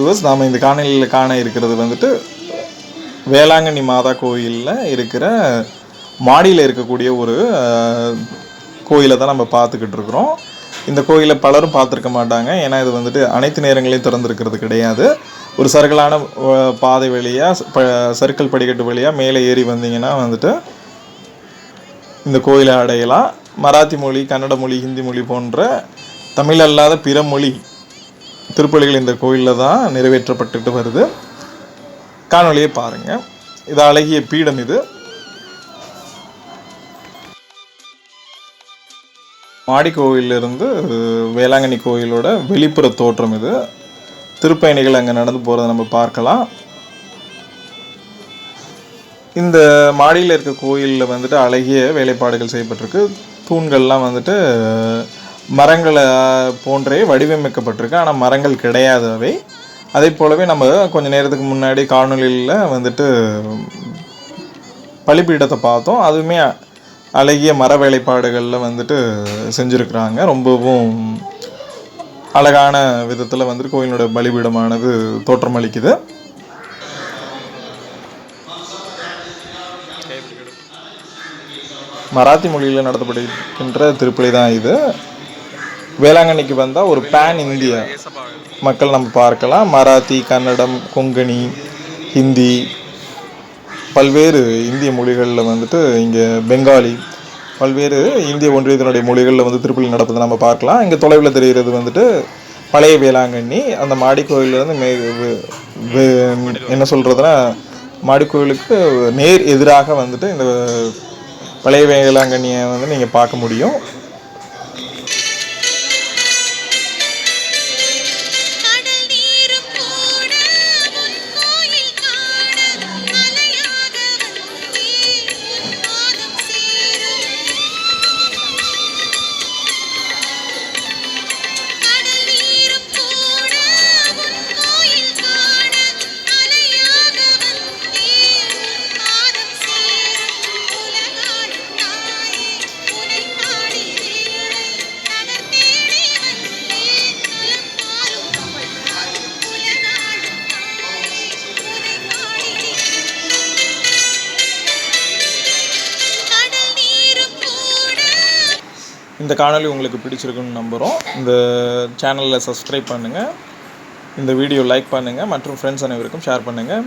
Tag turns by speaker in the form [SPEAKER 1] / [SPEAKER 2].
[SPEAKER 1] Viewers நாம் இந்த காணொலியில் காண இருக்கிறது வந்துட்டு வேளாங்கண்ணி மாதா கோயிலில் இருக்கிற மாடியில் இருக்கக்கூடிய ஒரு கோயிலை தான் நம்ம பார்த்துக்கிட்டு இருக்கிறோம். இந்த கோயிலை பலரும் பார்த்துருக்க மாட்டாங்க. ஏன்னா இது வந்துட்டு அனைத்து நேரங்களையும் திறந்துருக்கிறது கிடையாது. ஒரு சர்க்கிளான பாதை வழியாக ப சர்க்கிள் படிக்கட்டு வழியாக மேலே ஏறி வந்தீங்கன்னா வந்துட்டு இந்த கோயிலை அடையலாம். மராத்தி மொழி கன்னட மொழி ஹிந்தி மொழி போன்ற தமிழ் அல்லாத பிற மொழி திருப்பலிகள் இந்த கோயிலில் தான் நிறைவேற்றப்பட்டுட்டு வருது. காணொலியை பாருங்கள் இது அழகிய பீடம் இது. மாடி கோயிலிருந்து வேளாங்கண்ணி கோயிலோட வெளிப்புற தோற்றம் இது. திருப்பயணிகள் அங்கே நடந்து போகிறத நம்ம பார்க்கலாம். இந்த மாடியில் இருக்க கோயிலில் வந்துட்டு அழகிய வேலைப்பாடுகள் செய்யப்பட்டிருக்கு. தூண்கள்லாம் வந்துட்டு மரங்களை போன்றே வடிவமைக்கப்பட்டிருக்கு. ஆனால் மரங்கள் கிடையாது அவை. அதே போலவே நம்ம கொஞ்ச நேரத்துக்கு முன்னாடி காணொலியில் வந்துட்டு பலிப்பீடத்தை பார்த்தோம். அதுவுமே அழகிய மர வேலைப்பாடுகளில் வந்துட்டு செஞ்சுருக்குறாங்க. ரொம்பவும் அழகான விதத்தில் வந்துட்டு கோயிலோட பலிபீடமானது தோற்றமளிக்குது மராத்தி மொழியில் நடத்தப்படுகின்ற திருப்பலி தான் இது. வேளாங்கண்ணிக்கு வந்தால் ஒரு பேன் இந்திய மக்கள் நம்ம பார்க்கலாம். மராத்தி கன்னடம் கொங்கணி ஹிந்தி பல்வேறு இந்திய மொழிகளில் வந்துட்டு இங்கே பெங்காலி பல்வேறு இந்திய ஒன்றியத்தினுடைய மொழிகளில் வந்து திருப்பள்ளி நடப்பதை நம்ம பார்க்கலாம். இங்கே தொலைவில் தெரிகிறது வந்துட்டு பழைய வேளாங்கண்ணி. அந்த மாடி கோயிலேருந்து மே என்ன சொல்கிறதுனா மாடி கோயிலுக்கு நேர் எதிராக வந்துட்டு இந்த பழைய வேளாங்கண்ணியை வந்து நீங்கள் பார்க்க முடியும். இந்த காணொளி உங்களுக்கு பிடிச்சிருக்குன்னு நம்புகிறோம் இந்த சேனலில் சப்ஸ்கிரைப் பண்ணுங்கள் இந்த வீடியோ லைக் பண்ணுங்கள் மற்றும் ஃப்ரெண்ட்ஸ் அனைவருக்கும் ஷேர் பண்ணுங்கள்